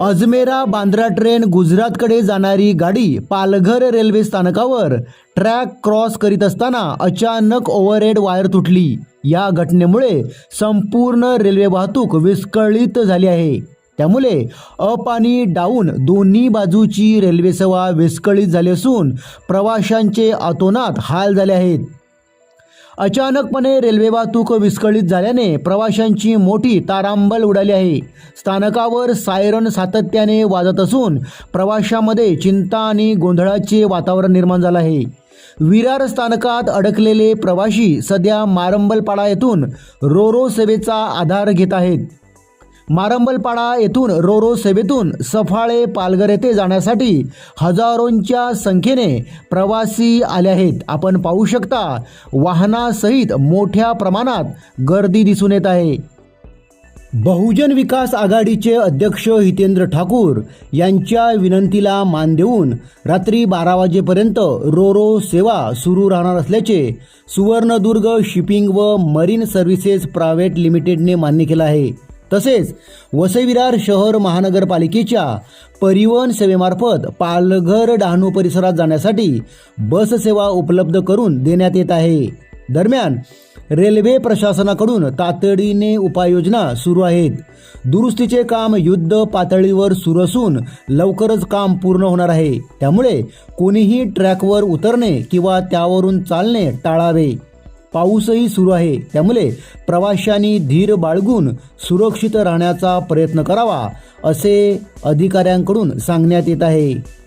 Ajmera Bandra train गुजरातकडे जाणारी गाडी पालघर रेल्वे स्थानकावर ट्रॅक क्रॉस करीत असताना अचानक ओव्हरहेड वायर तुटली. या घटनेमुळे संपूर्ण रेल्वे वाहतूक विस्कळीत झाली आहे. त्यामुळे अप आणि डाऊन दोन्ही बाजूची रेल्वे सेवा विस्कळीत झाली असून प्रवाशांचे अतोनात हाल झाले आहेत. अचानकपणे रेल्वे वाहतूक विस्कळीत झाल्याने प्रवाशांची मोठी तारांबल उडाली आहे. स्थानकावर सायरन सातत्याने वाजत असून प्रवाशांमध्ये चिंता आणि गोंधळाचे वातावरण निर्माण झालं आहे. विरार स्थानकात अडकलेले प्रवाशी सध्या मारंबलपाडा येथून रोरो सेवेचा आधार घेत आहेत. मारंबलपाडा येथून रोरो सेवेतून सफाळे पालघर येथे जाण्यासाठी हजारोंच्या संख्येने प्रवासी आले आहेत. आपण पाहू शकता वाहनासहित मोठ्या प्रमाणात गर्दी दिसून येत आहे. बहुजन विकास आघाडीचे अध्यक्ष हितेंद्र ठाकूर यांच्या विनंतीला मान देऊन रात्री बारा वाजेपर्यंत रोरो सेवा सुरू राहणार असल्याचे सुवर्णदुर्ग शिपिंग व मरीन सर्व्हिसेस प्रायव्हेट लिमिटेडने मान्य केलं आहे. तसेच वसईविरार शहर महानगरपालिकेच्या परिवहन सेवेमार्फत पालघर डहाणू परिसरात जाण्यासाठी बस सेवा उपलब्ध करून देण्यात येत आहे. दरम्यान रेल्वे प्रशासनाकडून तातडीने उपाययोजना सुरू आहेत. दुरुस्तीचे काम युद्ध पातळीवर सुरू असून लवकरच काम पूर्ण होणार आहे. त्यामुळे कोणीही ट्रॅकवर उतरणे किंवा त्यावरून चालणे टाळावे. पाऊसही सुरू आहे. त्यामुळे प्रवाशांनी धीर बाळगून सुरक्षित राहण्याचा प्रयत्न करावा असे अधिकाऱ्यांकडून सांगण्यात येत आहे.